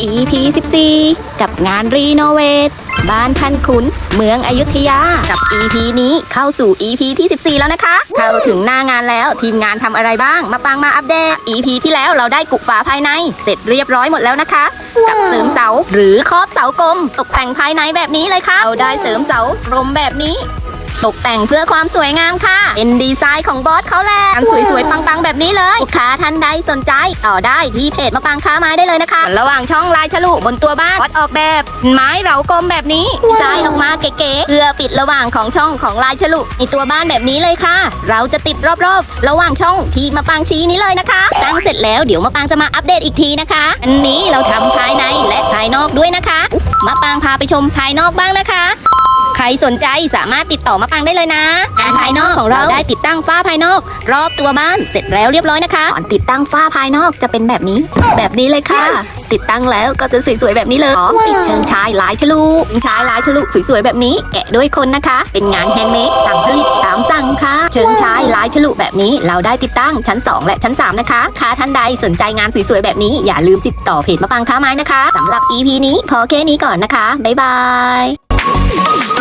EP 14 กับงานรีโนเวทบ้านท่านขุนเมืองอยุธยา กับ EP นี้เข้าสู่ EP ที่ 14 แล้วนะคะ เข้าถึงหน้างานแล้วทีมงานทำอะไรบ้าง มาปังมาอัปเดต EP ที่แล้วเราได้กุฝาภายใน เสร็จเรียบร้อยหมดแล้วนะคะ กับเสริมเสาหรือครอบเสากลม ตกแต่งภายในแบบนี้เลยค่ะเราได้เสริมเสากลมแบบนี้ ตกแต่งเพื่อความสวยงามค่ะ เป็นดีไซน์ของบอสเขาแหละงานสวยๆ ปังๆ แบบนี้เลยลูกค้าท่านใดสนใจ ต่อได้ที่เพจมาปังค้าไม้ได้เลยนะคะ ระหว่างช่องลายฉลุบนตัวบ้านบอสออกแบบไม้เหลากลมแบบนี้ดีไซน์ออกมาเก๋ๆเพื่อปิดระหว่างของช่องของลายฉลุในตัวบ้านแบบนี้เลยค่ะ เราจะติดรอบๆ ระหว่างช่องที่มาปังชี้นี้เลยนะคะตั้งเสร็จแล้วเดี๋ยวมาปังจะมาอัปเดตอีกทีนะคะ อันนี้เราทำภายในและภายนอกด้วยนะคะมาปังพาไปชมภายนอกบ้างนะคะใคร สนใจสามารถติดต่อมาปังได้เลยนะ งานภายนอกของเราได้ติดตั้งฝ้าภายนอก รอบตัวบ้านเสร็จแล้วเรียบร้อยนะคะก่อนติดตั้งฝ้าภายนอกจะเป็นแบบนี้ แบบนี้เลยค่ะ ติดตั้งแล้วก็จะสวยๆแบบนี้เลยพร้อมติดเชิงชายลายฉลุเชิงชายลายฉลุสวยๆแบบนี้ แกะด้วยคนนะคะ เป็นงานแฮนด์เมดสั่งผลิตตามสั่งค่ะ เชิงชายลายฉลุแบบนี้ เราได้ติดตั้งชั้น 2 และชั้น 3 นะคะค่าท่านใดสนใจงานสวยๆแบบนี้ อย่าลืมติดต่อเพจมะปังค้าไม้นะคะสำหรับ EP นี้พอแค่นี้ก่อนนะคะบ๊ายบาย